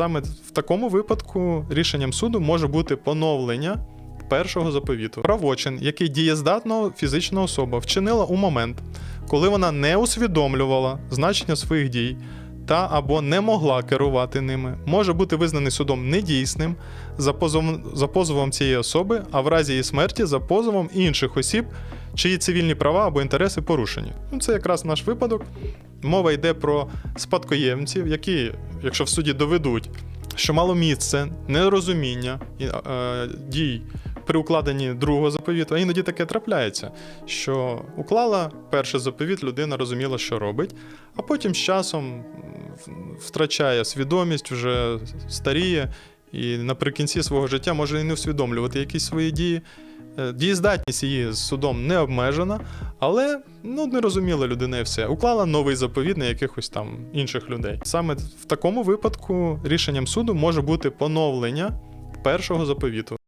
саме в такому випадку рішенням суду може бути поновлення першого заповіту. Правочин, який дієздатна фізична особа вчинила у момент, коли вона не усвідомлювала значення своїх дій та або не могла керувати ними, може бути визнаний судом недійсним за позовом, за позовом цієї особи, а в разі її смерті за позовом інших осіб, чиї цивільні права або інтереси порушені. Ну, це якраз наш випадок. Мова йде про спадкоємців, які, якщо в суді доведуть, що мало місце нерозуміння і, е, дій при укладенні другого заповіту, а іноді таке трапляється, що уклала перший заповіт, людина розуміла, що робить, а потім з часом втрачає свідомість, вже старіє, і наприкінці свого життя може і не усвідомлювати якісь свої дії. Е, Дієздатність її з судом не обмежена, але ну не розуміла людина і все. Уклала новий заповіт на якихось там інших людей. Саме в такому випадку рішенням суду може бути поновлення першого заповіту.